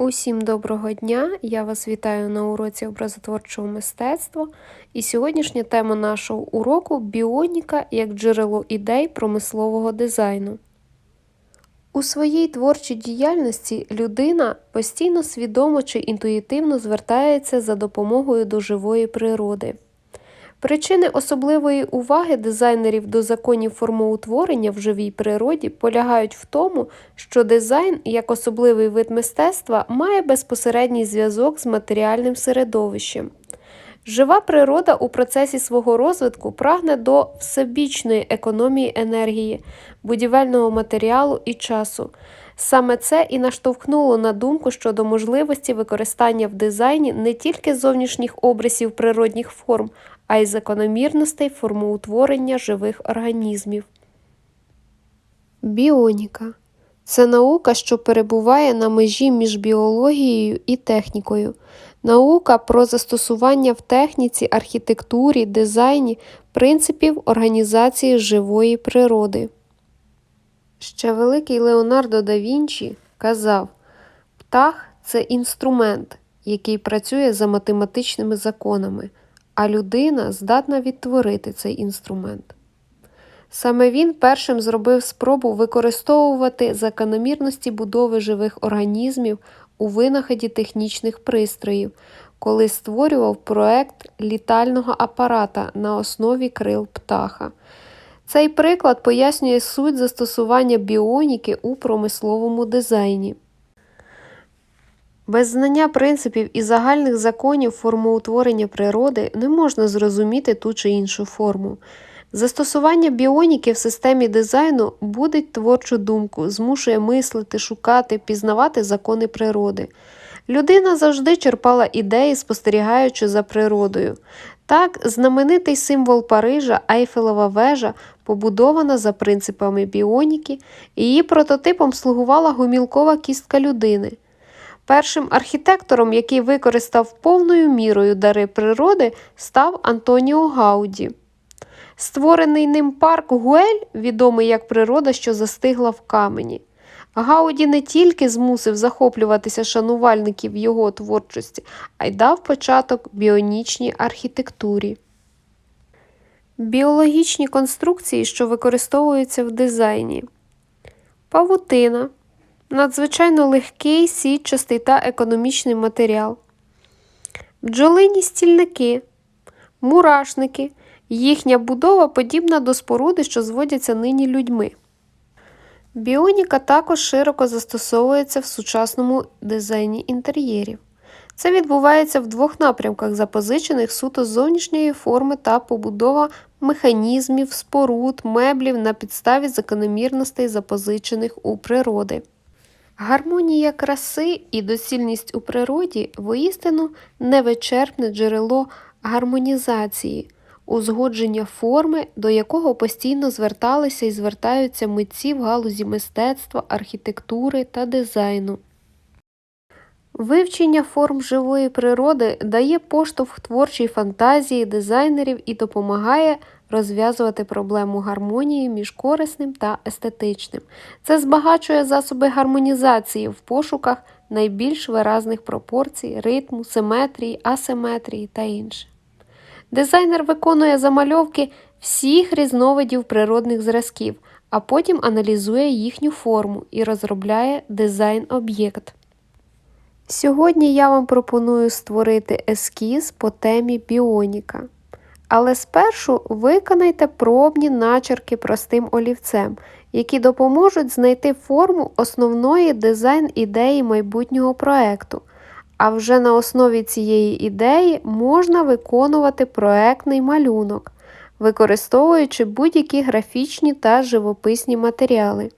Усім доброго дня! Я вас вітаю на уроці образотворчого мистецтва. І сьогоднішня тема нашого уроку біоніка як джерело ідей промислового дизайну. У своїй творчій діяльності людина постійно свідомо чи інтуїтивно звертається за допомогою до живої природи. Причини особливої уваги дизайнерів до законів формоутворення в живій природі полягають в тому, що дизайн, як особливий вид мистецтва, має безпосередній зв'язок з матеріальним середовищем. Жива природа у процесі свого розвитку прагне до всебічної економії енергії, будівельного матеріалу і часу. Саме це і наштовхнуло на думку щодо можливості використання в дизайні не тільки зовнішніх обрисів природних форм, а й закономірностей формоутворення живих організмів. Біоніка це наука, що перебуває на межі між біологією і технікою. Наука про застосування в техніці, архітектурі, дизайні принципів організації живої природи. Ще великий Леонардо да Вінчі казав: птах це інструмент, який працює за математичними законами, а людина здатна відтворити цей інструмент. Саме він першим зробив спробу використовувати закономірності будови живих організмів у винаході технічних пристроїв, коли створював проект літального апарата на основі крил птаха. Цей приклад пояснює суть застосування біоніки у промисловому дизайні. Без знання принципів і загальних законів формоутворення природи не можна зрозуміти ту чи іншу форму. Застосування біоніки в системі дизайну будить творчу думку, змушує мислити, шукати, пізнавати закони природи. Людина завжди черпала ідеї, спостерігаючи за природою. Так, знаменитий символ Парижа Айфелева вежа побудована за принципами біоніки, її прототипом слугувала гумілкова кістка людини. Першим архітектором, який використав повною мірою дари природи, став Антоніо Гауді. Створений ним парк Гуель, відомий як природа, що застигла в камені. Гауді не тільки змусив захоплюватися шанувальників його творчості, а й дав початок біонічній архітектурі. Біологічні конструкції, що використовуються в дизайні. Павутина надзвичайно легкий, сітчастий та економічний матеріал. Бджолині стільники, мурашники. Їхня будова подібна до споруди, що зводяться нині людьми. Біоніка також широко застосовується в сучасному дизайні інтер'єрів. Це відбувається в двох напрямках, запозичених суто зовнішньої форми та побудова механізмів, споруд, меблів на підставі закономірностей, запозичених у природи. Гармонія краси і доцільність у природі воістину невичерпне джерело гармонізації узгодження форми, до якого постійно зверталися і звертаються митці в галузі мистецтва, архітектури та дизайну. Вивчення форм живої природи дає поштовх творчій фантазії дизайнерів і допомагає розв'язувати проблему гармонії між корисним та естетичним. Це збагачує засоби гармонізації в пошуках найбільш виразних пропорцій, ритму, симетрії, асиметрії та інше. Дизайнер виконує замальовки всіх різновидів природних зразків, а потім аналізує їхню форму і розробляє дизайн-об'єкт. Сьогодні я вам пропоную створити ескіз по темі біоніка. Але спершу виконайте пробні начерки простим олівцем, які допоможуть знайти форму основної дизайн-ідеї майбутнього проекту. А вже на основі цієї ідеї можна виконувати проектний малюнок, використовуючи будь-які графічні та живописні матеріали.